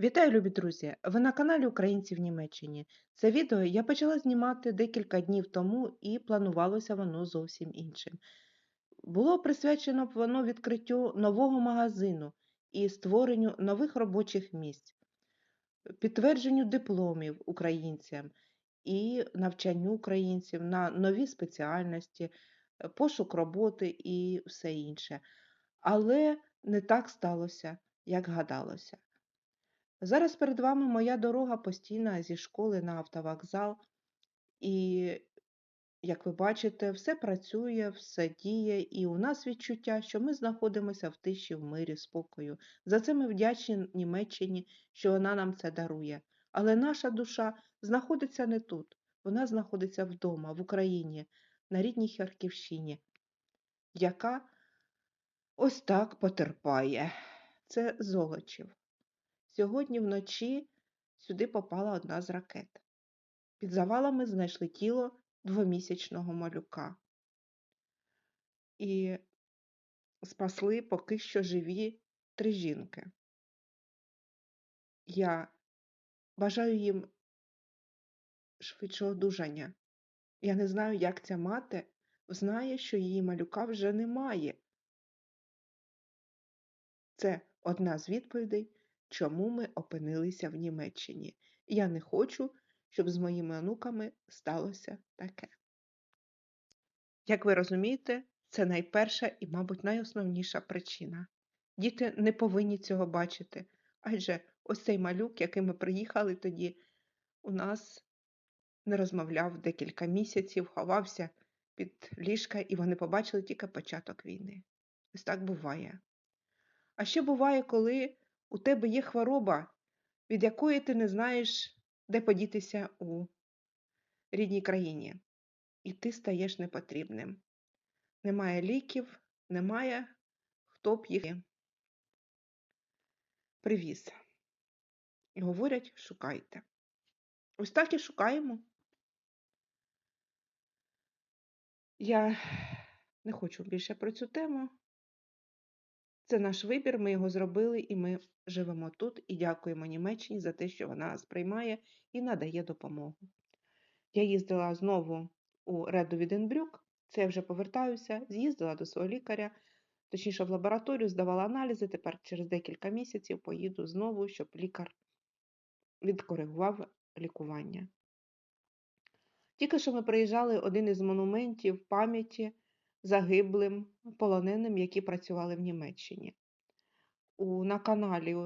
Вітаю, любі друзі! Ви на каналі Українці в Німеччині. Це відео я почала знімати декілька днів тому і планувалося воно зовсім іншим. Було присвячено воно відкриттю нового магазину і створенню нових робочих місць, підтвердженню дипломів українцям і навчанню українців на нові спеціальності, пошук роботи і все інше. Але не так сталося, як гадалося. Зараз перед вами моя дорога постійна зі школи на автовокзал, і, як ви бачите, все працює, все діє, і у нас відчуття, що ми знаходимося в тиші, в мирі, спокою. За це ми вдячні Німеччині, що вона нам це дарує. Але наша душа знаходиться не тут, вона знаходиться вдома, в Україні, на рідній Харківщині, яка ось так потерпає. Це Золочів. Сьогодні вночі сюди попала одна з ракет. Під завалами знайшли тіло двомісячного малюка. І спасли поки що живі три жінки. Я бажаю їм швидшого одужання. Я не знаю, як ця мати знає, що її малюка вже немає. Це одна з відповідей, чому ми опинилися в Німеччині. Я не хочу, щоб з моїми онуками сталося таке. Як ви розумієте, це найперша і, мабуть, найосновніша причина. Діти не повинні цього бачити, адже ось цей малюк, який ми приїхали тоді, у нас не розмовляв декілька місяців, ховався під ліжка, і вони побачили тільки початок війни. Ось так буває. А ще буває, коли у тебе є хвороба, від якої ти не знаєш, де подітися у рідній країні, і ти стаєш непотрібним. Немає ліків, немає хто б їх привіз. І говорять, шукайте. Ось так і шукаємо. Я не хочу більше про цю тему. Це наш вибір, ми його зробили, і ми живемо тут і дякуємо Німеччині за те, що вона нас приймає і надає допомогу. Я їздила знову у Реду Віденбрюк, це я вже повертаюся, з'їздила до свого лікаря, точніше в лабораторію, здавала аналізи, тепер через декілька місяців поїду знову, щоб лікар відкоригував лікування. Тільки що ми приїжджали один із монументів пам'яті загиблим полоненим, які працювали в Німеччині. У, На каналі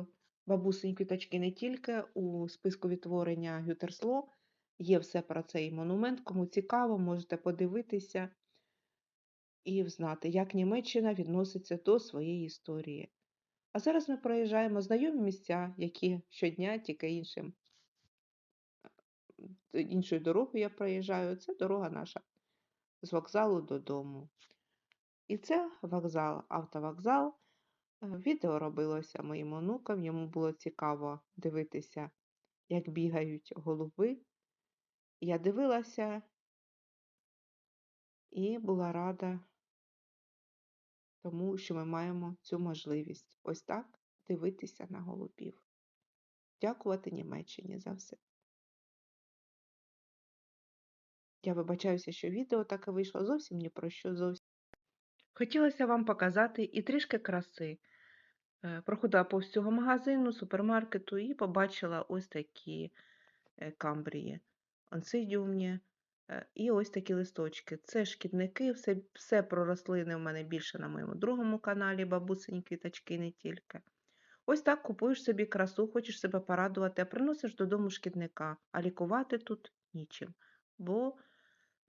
Бабусині квіточки не тільки у списку відтворення Гютерсло є все про цей монумент. Кому цікаво, можете подивитися і взнати, як Німеччина відноситься до своєї історії. А зараз ми проїжджаємо знайомі місця, які щодня тільки іншим. Іншою дорогою я проїжджаю, це дорога наша з вокзалу додому. І це вокзал, автовокзал. Е, відео робилося моїм онукам, йому було цікаво дивитися, як бігають голуби. Я дивилася і була рада тому, що ми маємо цю можливість ось так дивитися на голубів. Дякувати Німеччині за все. Я вибачаюся, що відео таке вийшло зовсім ні про що зовсім. Хотілося вам показати і трішки краси. Е, проходила повз цього магазину, супермаркету і побачила ось такі е, камбрії, онсидіумні е, і ось такі листочки. Це шкідники, все все про рослини в мене більше на моєму другому каналі, бабусині квіточки не тільки. Ось так купуєш собі красу, хочеш себе порадувати, а приносиш додому шкідника, а лікувати тут нічим. бо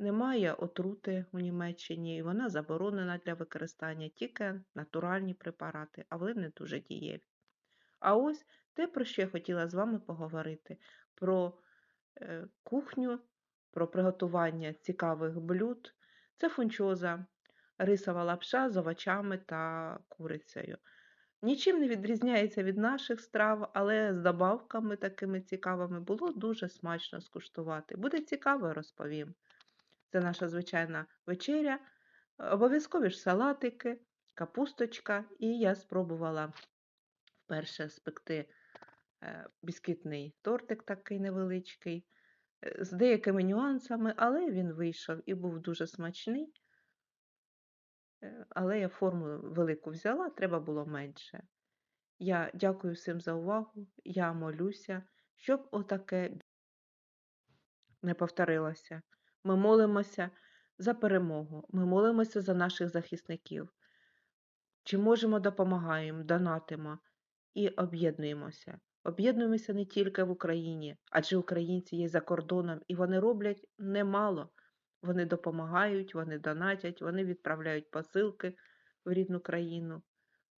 немає отрути у Німеччині, і вона заборонена для використання тільки натуральні препарати, а вони не дуже дієві. А ось те, про що я хотіла з вами поговорити: про е, кухню, про приготування цікавих блюд. Це фунчоза, рисова лапша з овочами та курицею. Нічим не відрізняється від наших страв, але з добавками такими цікавими було дуже смачно скуштувати. Буде цікаво, розповім. Це наша звичайна вечеря. Обов'язкові ж салатики, капусточка, і я спробувала вперше спекти е, бісквітний тортик такий невеличкий, е, з деякими нюансами, але він вийшов і був дуже смачний. Е, Але я форму велику взяла, треба було менше. Я дякую всім за увагу. Я молюся, щоб отаке не повторилося. Ми молимося за перемогу, ми молимося за наших захисників. Чи можемо допомагаємо, донатимо і об'єднуємося. Об'єднуємося не тільки в Україні, адже українці є за кордоном, і вони роблять немало. Вони допомагають, вони донатять, вони відправляють посилки в рідну країну.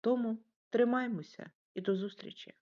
Тому тримаймося і до зустрічі!